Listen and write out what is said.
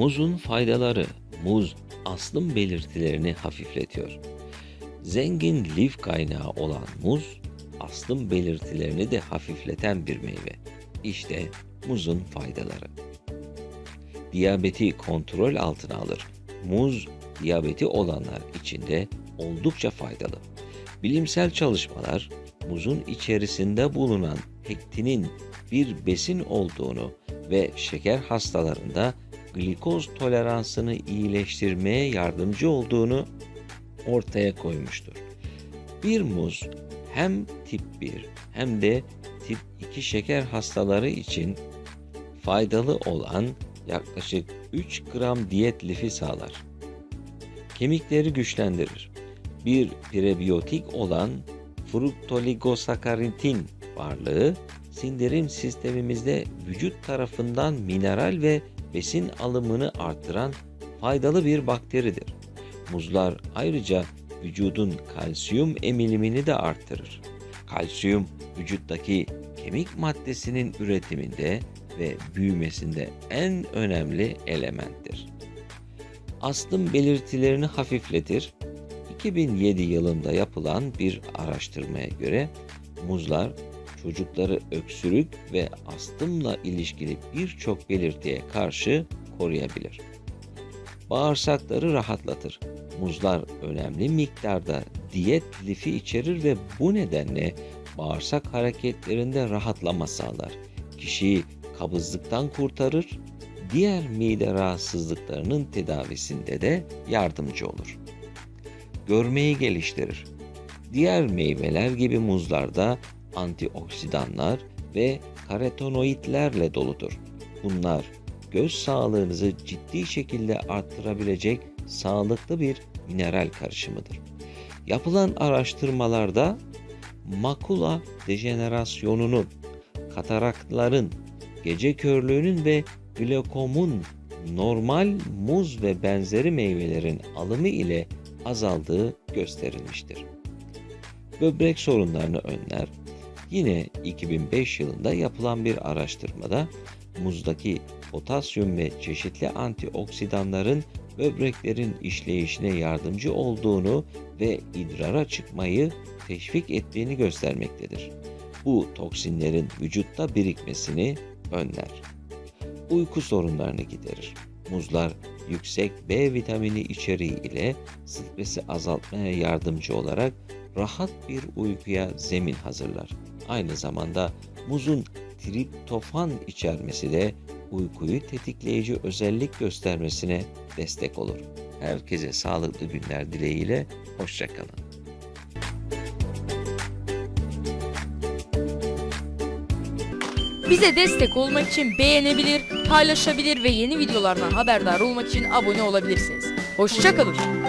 Muzun faydaları. Muz astım belirtilerini hafifletiyor. Zengin lif kaynağı olan muz, astım belirtilerini de hafifleten bir meyve. İşte muzun faydaları. Diyabeti kontrol altına alır. Muz, diyabeti olanlar için de oldukça faydalı. Bilimsel çalışmalar, muzun içerisinde bulunan pektinin bir besin olduğunu ve şeker hastalarında glikoz toleransını iyileştirmeye yardımcı olduğunu ortaya koymuştur. Bir muz hem tip 1 hem de tip 2 şeker hastaları için faydalı olan yaklaşık 3 gram diyet lifi sağlar. Kemikleri güçlendirir. Bir prebiyotik olan fruktoligosakaritin varlığı sindirim sistemimizde vücut tarafından mineral ve besin alımını artıran faydalı bir bakteridir. Muzlar ayrıca vücudun kalsiyum emilimini de artırır. Kalsiyum vücuttaki kemik maddesinin üretiminde ve büyümesinde en önemli elementtir. Astım belirtilerini hafifletir. 2007 yılında yapılan bir araştırmaya göre muzlar çocukları öksürük ve astımla ilişkili birçok belirtiye karşı koruyabilir. Bağırsakları rahatlatır. Muzlar önemli miktarda diyet lifi içerir ve bu nedenle bağırsak hareketlerinde rahatlama sağlar. Kişiyi kabızlıktan kurtarır, diğer mide rahatsızlıklarının tedavisinde de yardımcı olur. Görmeyi geliştirir. Diğer meyveler gibi muzlarda antioksidanlar ve karotenoidlerle doludur. Bunlar göz sağlığınızı ciddi şekilde arttırabilecek sağlıklı bir mineral karışımıdır. Yapılan araştırmalarda makula dejenerasyonunun, kataraktların, gece körlüğünün ve glokomun normal muz ve benzeri meyvelerin alımı ile azaldığı gösterilmiştir. Böbrek sorunlarını önler. Yine 2005 yılında yapılan bir araştırmada muzdaki potasyum ve çeşitli antioksidanların böbreklerin işleyişine yardımcı olduğunu ve idrara çıkmayı teşvik ettiğini göstermektedir. Bu toksinlerin vücutta birikmesini önler. Uyku sorunlarını giderir. Muzlar yüksek B vitamini içeriği ile stresi azaltmaya yardımcı olarak rahat bir uykuya zemin hazırlar. Aynı zamanda muzun triptofan içermesi de uykuyu tetikleyici özellik göstermesine destek olur. Herkese sağlıklı günler dileğiyle, hoşçakalın. Bize destek olmak için beğenebilir, paylaşabilir ve yeni videolardan haberdar olmak için abone olabilirsiniz. Hoşçakalın.